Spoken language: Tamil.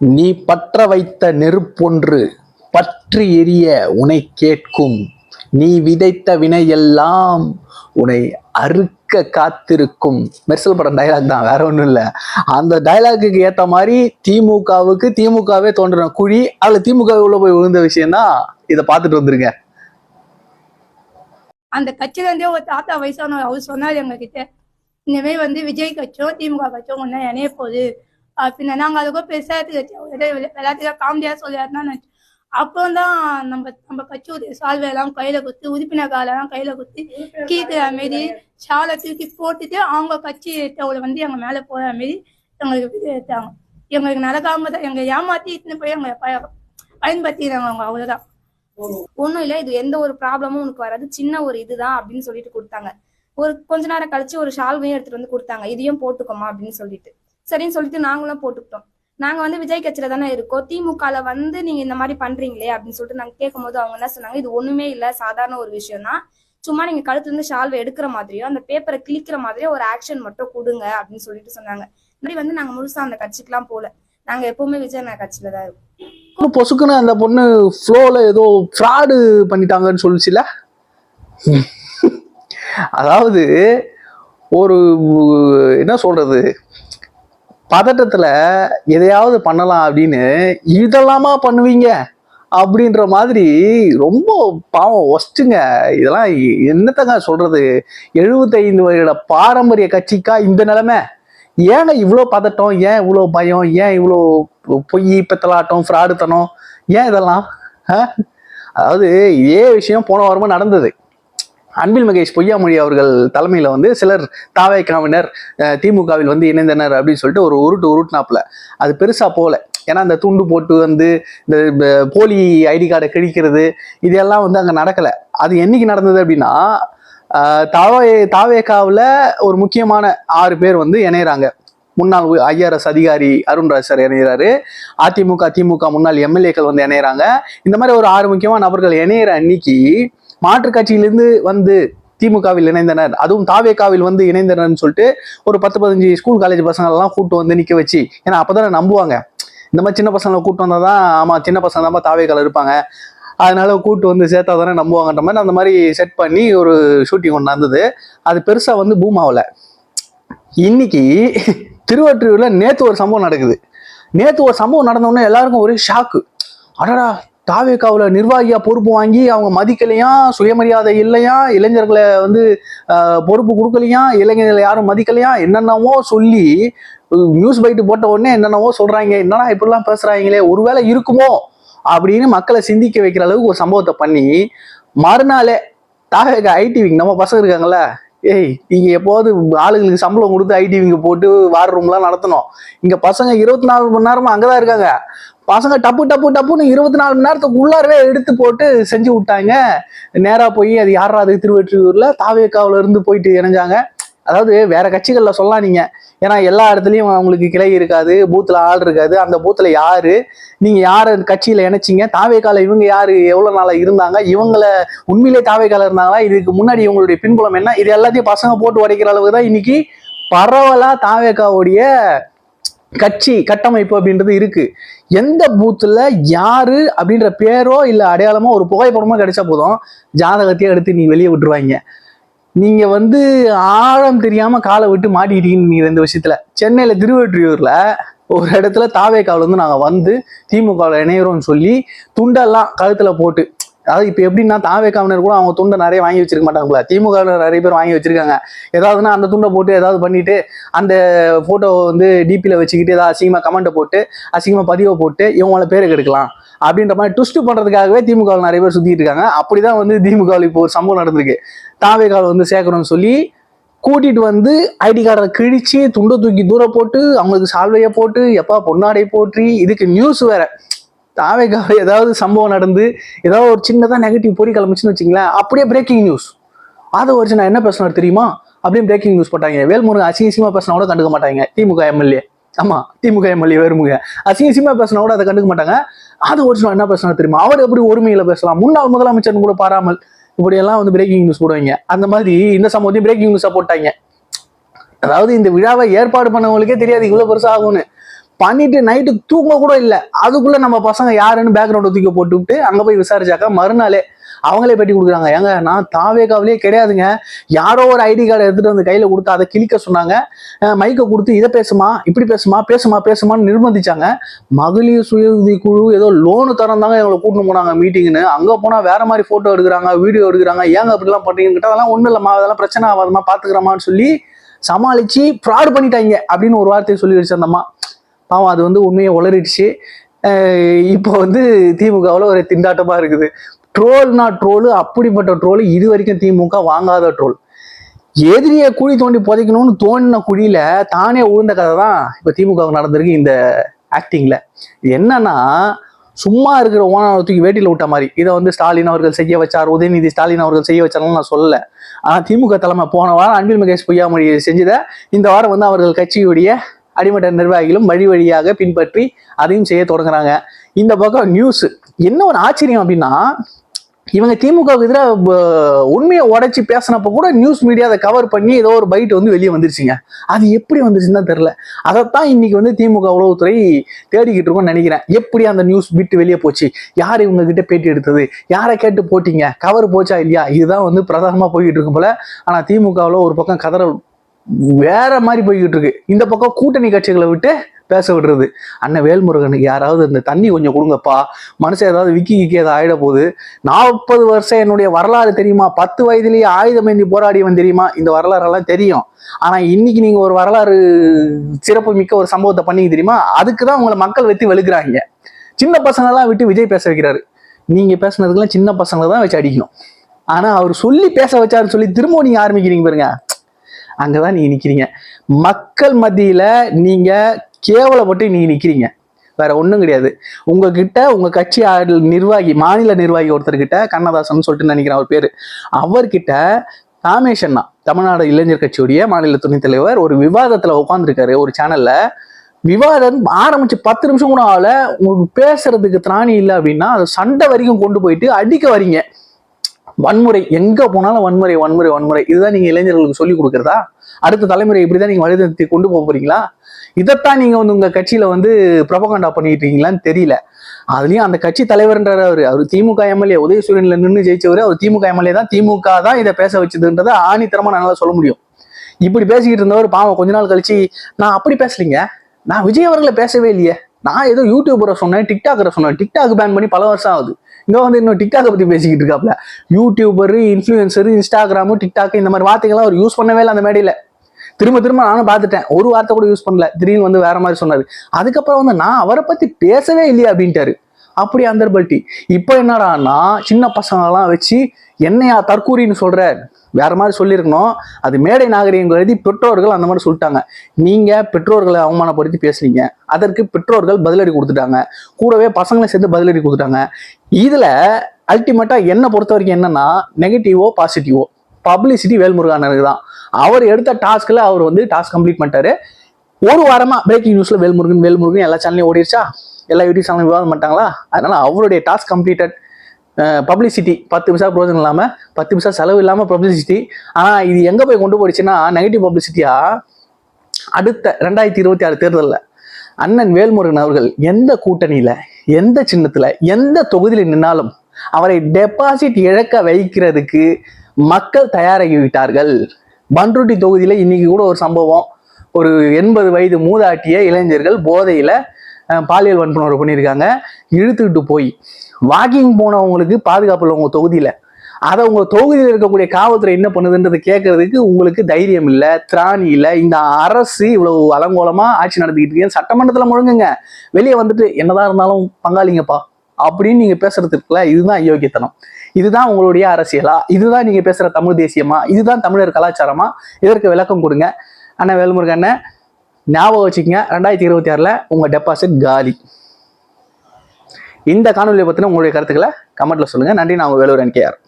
நீ பற்ற வைத்த நெருப்பொன்று பற்றி எரிய உனை கேட்கும். நீ விதைத்த வினையெல்லாம் உன்னை அறுக்க காத்திருக்கும். மெர்சல் படம் டைலாக் தான் வேற ஒன்றும் இல்லை. அந்த டைலாக்குக்கு ஏற்ற மாதிரி திமுகவுக்கு திமுகவே தோன்றின குழி அதில் திமுக உள்ள போய் விழுந்த விஷயம்தான் இதை பார்த்துட்டு வந்துருங்க. அந்த கட்சியில இருந்தே ஒரு தாத்தா வயசானவர் அவர் சொன்னார் எங்ககிட்ட கிட்ட வந்து விஜய் கட்சியும் திமுக கட்சியும் ஒன்னா இணைய போகுது. அப்படின்னு நாங்க அதுக்கும் பெருசா விளையாட்டுக்கா காமெடியா சொல்லியாருன்னா அப்புறம் தான் நம்ம நம்ம கட்சி ஒரு சால்வை எல்லாம் கையில குத்தி உறுப்பினர் காலெல்லாம் கையில குத்தி கீக்கிற மாரி ஷாலை தூக்கி போட்டுட்டு அவங்க கட்சி ஏற்றவங்களை வந்து எங்க மேல போற மாரி எங்களுக்கு விதை எடுத்தாங்க. எங்களுக்கு நடக்காம தான் எங்க ஏமாத்தி இட்டுன்னு போய் எங்களை பய- பயன்படுத்திடுறாங்க அவங்க அவ்வளவுதான். ஒண்ணும் இல்ல இது எந்த ஒரு ப்ராப்ளமும் உனக்கு வராது சின்ன ஒரு இதுதான் அப்படின்னு சொல்லிட்டு கொடுத்தாங்க. ஒரு கொஞ்ச நேரம் கழிச்சு ஒரு ஷால்வையும் எடுத்துட்டு வந்து கொடுத்தாங்க. இதையும் போட்டுக்கோமா அப்படின்னு சொல்லிட்டு. சரின்னு சொல்லிட்டு நாங்களும் போட்டுக்கிட்டோம். நாங்க வந்து விஜய் கட்சியில தானே இருக்கோம். திமுகல வந்து நீங்க இந்த மாதிரி பண்றீங்களே அப்படின்னு சொல்லிட்டு நாங்க கேட்கும்போது அவங்க என்ன சொன்னாங்க இது ஒண்ணுமே இல்ல சாதாரண ஒரு விஷயம் தான் சும்மா நீங்க கழுத்துல இருந்து ஷால்வை எடுக்கிற மாதிரியோ அந்த பேப்பரை கிழிக்கிற மாதிரியோ ஒரு ஆக்ஷன் மட்டும் கொடுங்க அப்படின்னு சொல்லிட்டு சொன்னாங்க. இந்த மாதிரி வந்து நாங்க முழுசா அந்த கட்சிக்கெல்லாம் போல நாங்க எப்பவுமே விஜய் நான் கட்சியில தான் இருக்கோம். பொசுக்குன்னு அந்த பொண்ணு ஃப்ளோவில் ஏதோ ஃப்ராடு பண்ணிட்டாங்கன்னு சொல்லிச்சுல? அதாவது ஒரு என்ன சொல்றது? பதட்டத்தில் எதையாவது பண்ணலாம் அப்படின்னு இதெல்லாமா பண்ணுவீங்க? அப்படின்ற மாதிரி ரொம்ப பாவம் ஒஸ்ட்டுங்க இதெல்லாம் என்னத்தங்க சொல்றது? எழுபத்தைந்து வருட பாரம்பரிய கட்சிக்கா இந்த நிலைமை? ஏங்க இவ்வளோ பதட்டம்? ஏன் இவ்வளோ பயம்? ஏன் இவ்வளோ பொய் பித்தலாட்டம் ஃப்ராடுத்தனம்? ஏன் இதெல்லாம்? அதாவது இதே விஷயம் போன வாரமும் நடந்தது. அன்பில் மகேஷ் பொய்யாமொழி அவர்கள் தலைமையில் வந்து சிலர் தாவேக்காவினர் திமுகவில் வந்து இணைந்தனர் அப்படின்னு சொல்லிட்டு ஒரு உருட்டு உருட்டுனாப்புல. அது பெருசாக போகல. ஏன்னா அந்த துண்டு போட்டு வந்து இந்த போலி ஐடி கார்டை கிழிக்கிறது இதெல்லாம் வந்து அங்கே நடக்கலை. அது என்னைக்கு நடந்தது அப்படின்னா தாவே தாவேக்காவில் ஒரு முக்கியமான ஆறு பேர் வந்து இணையறாங்க. முன்னாள் ஐஆர்எஸ் அதிகாரி அருண்ராஜ் சார் இணையிறாரு. அதிமுக திமுக முன்னாள் எம்எல்ஏக்கள் வந்து இணையறாங்க. இந்த மாதிரி ஒரு ஆறு முக்கியமான நபர்கள் இணையிற அன்னைக்கு மாற்றுக் கட்சியிலிருந்து வந்து திமுகவில் இணைந்தனர். அதுவும் தாவேக்காவில் வந்து இணைந்தனர்னு சொல்லிட்டு ஒரு பத்து பதினஞ்சு ஸ்கூல் காலேஜ் பசங்களெல்லாம் கூட்டு வந்து நிற்க வச்சு ஏன்னா அப்பதானே நம்புவாங்க. இந்த மாதிரி சின்ன பசங்களை கூட்டு வந்தால் தான் ஆமாம் சின்ன பசங்க தான் தாவேக்கால் இருப்பாங்க. அதனால கூட்டு வந்து சேர்த்தா தானே நம்புவாங்கன்ற மாதிரி அந்த மாதிரி செட் பண்ணி ஒரு ஷூட்டிங் ஒன்று நடந்தது. அது பெருசாக வந்து பூம் ஆகல. இன்னைக்கு திருவற்றியூரில் நேற்று ஒரு சம்பவம் நடக்குது. நேற்று ஒரு சம்பவம் நடந்தோடனே எல்லாருக்கும் ஒரே ஷாக்கு அடடா தாவேக்காவில் நிர்வாகியா பொறுப்பு வாங்கி அவங்க மதிக்கலையா? சுயமரியாதை இல்லையா? இளைஞர்களை வந்து பொறுப்பு கொடுக்கலையா? இளைஞர்களை யாரும் மதிக்கலையா? என்னென்னவோ சொல்லி நியூஸ் பைட்டு போட்ட உடனே என்னென்னவோ சொல்கிறாங்க என்னடா இப்படிலாம் பேசுகிறாங்களே ஒருவேளை இருக்குமோ? அப்படின்னு மக்களை சிந்திக்க வைக்கிற அளவுக்கு ஒரு சம்பவத்தை பண்ணி மறுநாளே தாவேக்கா ஐடிவிங் நம்ம பசங்க இருக்காங்கள ஏய் நீங்கள் எப்போது ஆளுங்களுக்கு சம்பளம் கொடுத்து ஐடிவிங்க போட்டு வார் ரூம்லாம் நடத்தணும். இங்கே பசங்க இருபத்தி நாலு மணி நேரமும் அங்கே தான் இருக்காங்க. பசங்க டப்பு டப்பு டப்புன்னு இருபத்தி நாலு மணி நேரத்துக்கு உள்ளாரவே எடுத்து போட்டு செஞ்சு விட்டாங்க. நேராக போய் அது யாரா அது திருவெற்றியூர்ல தாவேக்காவுல இருந்து போயிட்டு இணைஞ்சாங்க. அதாவது வேற கட்சிகளில் சொல்லலாம் நீங்க ஏன்னா எல்லா இடத்துலையும் அவங்களுக்கு கிளை இருக்காது பூத்துல ஆள் இருக்காது. அந்த பூத்துல யாரு? நீங்க யார கட்சியில இணைச்சிங்க? தாவேக்கால இவங்க யாரு? எவ்வளவு நாளா இருந்தாங்க? இவங்கள உண்மையிலே தாவேக்கால இருந்தாங்களா? இதுக்கு முன்னாடி இவங்களுடைய பின்புலம் என்ன? இது எல்லாத்தையும் பசங்க போட்டு உடைக்கிற அளவுக்கு தான் இன்னைக்கு பரவலா தாவேக்காவுடைய கட்சி கட்டமைப்பு அப்படின்றது இருக்கு. எந்த பூத்துல யாரு அப்படின்ற பேரோ இல்ல அடையாளமோ ஒரு புகைப்படமோ கிடைச்சா போதும். ஜாதகத்தையே எடுத்து நீ வெளியே விட்டுருவாங்க. நீங்க வந்து ஆழம் தெரியாம காலை விட்டு மாட்டிக்கிட்டீங்க இந்த விஷயத்துல. சென்னையில திருவொற்றியூர்ல ஒரு இடத்துல தாவேக்காவில் வந்து நாங்கள் வந்து திமுகவில் இணையிறோம்னு சொல்லி துண்டெல்லாம் கழுத்தில் போட்டு அதாவது இப்போ எப்படின்னா தாவேக்காவினர் கூட அவங்க துண்டை நிறைய வாங்கி வச்சிருக்க மாட்டாங்களா திமுக நிறைய பேர் வாங்கி வச்சிருக்காங்க. ஏதாவதுன்னா அந்த துண்டை போட்டு ஏதாவது பண்ணிட்டு அந்த போட்டோ வந்து டிபியில் வச்சுக்கிட்டு ஏதாவது அசிங்கமாக கமெண்ட்டை போட்டு அசிங்கமாக பதிவை போட்டு இவங்கள பேரை கெடுக்கலாம். அப்படின்ற மாதிரி ட்விஸ்ட் பண்ணுறதுக்காகவே திமுகவில் நிறைய பேர் சுற்றிட்டு இருக்காங்க. அப்படிதான் வந்து திமுகவில் இப்போ ஒரு சம்பவம் நடந்திருக்கு. தாவேக்காவில் வந்து சேர்க்கணும்னு சொல்லி கூட்டிட்டு வந்து ஐடி கார்டை கிழிச்சு துண்டை தூக்கி தூர போட்டு அவங்களுக்கு சால்வையை போட்டு எப்பா பொன்னாடை போற்றி இதுக்கு நியூஸ் வேற. தாவேக்காவை ஏதாவது சம்பவம் நடந்து ஏதாவது ஒரு சின்னதாக நெகட்டிவ் பொறி கிளம்பிச்சுன்னு வச்சிங்களேன் அப்படியே பிரேக்கிங் நியூஸ் அதை வச்சு நான் என்ன பேசினார் தெரியுமா? அப்படியே பிரேக்கிங் நியூஸ் போட்டாங்க. வேல்முருகன் அசிங்கசியமாக பேசினா கூட கண்டுக்க மாட்டாங்க. திமுக எம்எல்ஏ. ஆமா திமுக எம்எல்ஏ வேறுமுக அசிங்கசியமாக பேசினா கூட அதை கண்டுக்க மாட்டாங்க. அது ஒரு என்ன பேசினா தெரியுமா? அவர் எப்படி ஒருமையில பேசலாம்? முன்னாள் முதலமைச்சர் கூட பாராமல் இப்படியெல்லாம் வந்து பிரேக்கிங் நியூஸ் போடுவாங்க. அந்த மாதிரி இந்த சம்பவத்தையும் பிரேக்கிங் நியூஸாக போட்டாங்க. அதாவது இந்த விழாவை ஏற்பாடு பண்ணவங்களுக்கே தெரியாது இவ்வளோ பெருசாக ஆகும்னு. பண்ணிட்டு நைட்டு தூங்க கூட இல்லை. அதுக்குள்ள நம்ம பசங்க யாருன்னு பேக்ரவுண்ட் தூக்கி போட்டுவிட்டு அங்க போய் விசாரிச்சாக்கா மறுநாளே அவங்களே பெட்டி கொடுக்குறாங்க. ஏங்க நான் தாவே காவலே கிடையாதுங்க. யாரோ ஒரு ஐடி கார்டு எடுத்துட்டு வந்து கையில கொடுத்து அதை கிளிக்க சொன்னாங்க. மைக்கை கொடுத்து இதை பேசுமா இப்படி பேசுமா பேசுமா பேசுமான்னு நிர்பந்திச்சாங்க. மகளிர் சுய உதவி குழு ஏதோ லோனு தரந்தாங்க எங்களை கூட்டிட்டு போனாங்க மீட்டிங்னு அங்க போனா வேற மாதிரி போட்டோ எடுக்கிறாங்க வீடியோ எடுக்கிறாங்க. ஏங்க அப்படிலாம் பண்றீங்கன்னு கேட்டா அதெல்லாம் ஒன்றும் இல்லம்மா அதெல்லாம் பிரச்சனை ஆகாதமா பாத்துக்கிறோமான்னு சொல்லி சமாளிச்சு ஃப்ராட் பண்ணிட்டாங்க அப்படின்னு ஒரு வார்த்தையை சொல்லி வச்சிருந்தம்மா. பாவம் அது வந்து உண்மையை உளறிடுச்சு. இப்போ வந்து திமுகவில் ஒரு திண்டாட்டமாக இருக்குது. ட்ரோல்னா ட்ரோலு அப்படிப்பட்ட ட்ரோலு இது வரைக்கும் திமுக வாங்காத ட்ரோல். எதிரியை குழி தோண்டி புதைக்கணும்னு தோண்டின குழியில தானே உழுந்த கதை தான் இப்போ திமுக நடந்திருக்கு இந்த ஆக்டிங்கில் என்னன்னா சும்மா இருக்கிற ஓனாவை தூக்கி வேட்டியில் விட்ட மாதிரி. இதை வந்து ஸ்டாலின் அவர்கள் செய்ய வச்சார் உதயநிதி ஸ்டாலின் அவர்கள் செய்ய வச்சாலும் நான் சொல்லலை. ஆனால் திமுக தலைமை போன வாரம் அன்பில் மகேஷ் பொய்யாமொழி செஞ்சதை இந்த வாரம் வந்து அவர்கள் கட்சியுடைய அடிமட்ட நிர்வாகிகளும் வழி வழியாக பின்பற்றி அதையும் செய்ய தொடங்குறாங்க. இந்த பக்கம் நியூஸ் என்ன ஒரு ஆச்சரியம் அப்படின்னா இவங்க திமுகவுக்கு எதிராக உண்மையை உடைச்சி பேசினப்ப கூட நியூஸ் மீடியா அதை கவர் பண்ணி ஏதோ ஒரு பைட் வந்து வெளியே வந்துருச்சுங்க. அது எப்படி வந்துருச்சுன்னு தான் தெரில அதைத்தான் இன்னைக்கு வந்து திமுக உளவுத்துறை தேடிக்கிட்டு இருக்கோம்னு நினைக்கிறேன். எப்படி அந்த நியூஸ் பிட்டு வெளியே போச்சு? யார் இவங்க கிட்ட பேட்டி எடுத்தது? யாரை கேட்டு போட்டீங்க? கவர் போச்சா இல்லையா? இதுதான் வந்து பிரதானமாக போய்கிட்டு இருக்கும் போல. ஆனால் திமுகவில் ஒரு பக்கம் கதற வேற மாதிரி போய்கிட்டு இருக்கு. இந்த பக்கம் கூட்டணி கட்சிகளை விட்டு பேச விடுறது. அண்ணன் வேல்முருகனுக்கு யாராவது இந்த தண்ணி கொஞ்சம் கொடுங்கப்பா. மனுஷன் ஏதாவது விக்கி கிக்கி ஏதாவது ஆயிட போகுது. நாற்பது வருஷம் என்னுடைய வரலாறு தெரியுமா? பத்து வயதிலேயே ஆயுதமேந்தி போராடியவன் தெரியுமா? இந்த வரலாறெல்லாம் தெரியும். ஆனா இன்னைக்கு நீங்க ஒரு வரலாறு சிறப்பு மிக்க ஒரு சம்பவத்தை பண்ணீங்க தெரியுமா? அதுக்கு தான் உங்களை மக்கள் வெத்தி வெளுக்கிறாங்க. சின்ன பசங்களெல்லாம் விட்டு விஜய் பேச வைக்கிறாரு. நீங்க பேசுனதுக்கெல்லாம் சின்ன பசங்களை தான் வச்சு அடிக்கணும். ஆனா அவர் சொல்லி பேச வச்சாருன்னு சொல்லி திரும்பவும் நீங்க ஆரம்பிக்கிறீங்க பாருங்க. அங்கதான் நீங்க நிக்கிறீங்க. மக்கள் மத்தியில நீங்க கேவலப்பட்டு நீங்க நிக்கிறீங்க. வேற ஒண்ணும் கிடையாது. உங்ககிட்ட உங்க கட்சி நிர்வாகி மாநில நிர்வாகி ஒருத்தர்கிட்ட கண்ணதாசன் சொல்லிட்டு நினைக்கிறேன் அவர் பேரு. அவர்கிட்ட ராமேஷ் தமிழ்நாடு இளைஞர் கட்சியுடைய மாநில துணைத் தலைவர் ஒரு விவாதத்துல உட்காந்துருக்காரு ஒரு சேனல்ல விவாதம் ஆரம்பிச்சு பத்து நிமிஷம் கூட ஆகல. உங்களுக்கு பேசுறதுக்கு திராணி இல்லை அப்படின்னா அது சண்டை வரைக்கும் கொண்டு போயிட்டு அடிக்க வரீங்க. வன்முறை எங்க போனாலும் வன்முறை வன்முறை வன்முறை. இதுதான் நீங்க இளைஞர்களுக்கு சொல்லி கொடுக்குறதா? அடுத்த தலைமுறை இப்படிதான் நீங்க வழிநடத்தி கொண்டு போக போறீங்களா? இதைத்தான் நீங்க வந்து உங்க கட்சியில வந்து பிரபகண்டா பண்ணிட்டு இருக்கீங்களான்னு தெரியல. அதுலயும் அந்த கட்சி தலைவர்ன்றாரு அவரு. அவர் திமுக எம்எல்ஏ. உதயசூரியன்ல நின்று ஜெயிச்சவர். அவர் திமுக எம்எல்ஏ தான். திமுக தான் இதை பேச வச்சதுன்றதை ஆணித்தரமா நல்லா சொல்ல முடியும். இப்படி பேசிக்கிட்டு இருந்தவர் பாவம். கொஞ்ச நாள் கழிச்சு நான் அப்படி பேசலீங்க. நான் விஜய் அவர்களை பேசவே இல்லையே. நான் ஏதோ யூடியூபரை சொன்னேன் டிக்டாக்கரை சொன்னேன். டிக்டாக் பேன் பண்ணி பல வருஷம் ஆகுது. இங்க வந்து இன்னும் டிக்டாக்கை பத்தி பேசிக்கிட்டு இருக்காப்ல. யூடியூபரு இன்ஃபுளுசர் இன்ஸ்டாகிராமு டிக்டாக் இந்த மாதிரி வார்த்தைகள்லாம் அவர் யூஸ் பண்ணவே இல்லை அந்த மேடையில. திரும்ப திரும்ப நானும் பார்த்துட்டேன். ஒரு வார்த்தை கூட யூஸ் பண்ணல. திடீர்னு வந்து வேற மாதிரி சொன்னாரு. அதுக்கப்புறம் வந்து நான் அவரை பத்தி பேசவே இல்லையா அப்படின்ட்டாரு. அப்படி அந்தர்பல்ட்டி. இப்போ என்னடான்னா சின்ன பசங்களாம் வச்சு என்னையா தற்கூரின்னு சொல்ற வேற மாதிரி சொல்லியிருக்கணும் அது மேடை நாகரிகம் கருதி பெற்றோர்கள் அந்த மாதிரி சொல்லிட்டாங்க. நீங்க பெற்றோர்களை அவமானப்படுத்தி பேசுனீங்க அதற்கு பெற்றோர்கள் பதிலடி கொடுத்துட்டாங்க. கூடவே பசங்களை சேர்ந்து பதிலடி கொடுத்துட்டாங்க. இதுல அல்டிமேட்டா என்ன பொறுத்த வரைக்கும் என்னன்னா நெகட்டிவோ பாசிட்டிவோ பப்ளிசிட்டி வேல்முருகானருக்கு தான். அவர் எடுத்த டாஸ்க்ல அவர் வந்து டாஸ்க் கம்ப்ளீட் பண்ணிட்டாரு. ஒரு வாரமா பிரேக்கிங் நியூஸ்ல வேல்முருகன் வேல்முருகன் எல்லா சேனலையும் ஓடிடுச்சா எல்லா யூடியூப் சேனலும் விவாதம் பண்ணிட்டாங்களா? அதனால் அவருடைய டாஸ்க் கம்ப்ளீட்டட் பப்ளிசிட்டி பத்து பைசா பிரோஜனம் இல்லாமல் பத்து பைசா செலவு இல்லாமல் பப்ளிசிட்டி ஆனால் இது எங்கே போய் கொண்டு போயிடுச்சுன்னா நெகட்டிவ் பப்ளிசிட்டியா அடுத்த ரெண்டாயிரத்தி இருபத்தி ஆறு தேர்தலில் அண்ணன் வேல்முருகன் அவர்கள் எந்த கூட்டணியில் எந்த சின்னத்தில் எந்த தொகுதியில் நின்னாலும் அவரை டெபாசிட் இழக்க வைக்கிறதுக்கு மக்கள் தயாராகி விட்டார்கள் பன்ருட்டி தொகுதியில் இன்னைக்கு கூட ஒரு சம்பவம். ஒரு எண்பது வயது மூதாட்டிய இளைஞர்கள் போதையில் பாலியல் வன்புணர்வு பண்ணியிருக்காங்க. இழுத்துக்கிட்டு போய். வாக்கிங் போனவங்களுக்கு பாதுகாப்பு இல்லை உங்க தொகுதியில. அதை உங்க தொகுதியில் இருக்கக்கூடிய காவல்துறை என்ன பண்ணுதுன்றதை கேட்கறதுக்கு உங்களுக்கு தைரியம் இல்லை திராணி இல்லை. இந்த அரசு இவ்வளவு அலங்கோலமா ஆட்சி நடத்திக்கிட்டு இருக்கு சட்டமன்றத்துல முழுங்குங்க. வெளியே வந்துட்டு என்னதான் இருந்தாலும் பங்காளிங்கப்பா அப்படின்னு நீங்க பேசுறது இருக்குல்ல இதுதான் அயோக்கியத்தனம். இதுதான் உங்களுடைய அரசியலா? இதுதான் நீங்க பேசுற தமிழ் தேசியமா? இதுதான் தமிழர் கலாச்சாரமா? இதற்கு விளக்கம் கொடுங்க. அண்ணா வேல்முருகண்ண ஞாபகம் வச்சுக்கோங்க ரெண்டாயிரத்தி இருபத்தி ஆறுல உங்க டெபாசிட் காலி. இந்த காணொலியை பத்தின உங்களுடைய கருத்துக்களை கமெண்ட்ல சொல்லுங்க. நன்றி நான் உங்கள் வேலூர் என்கேஆர்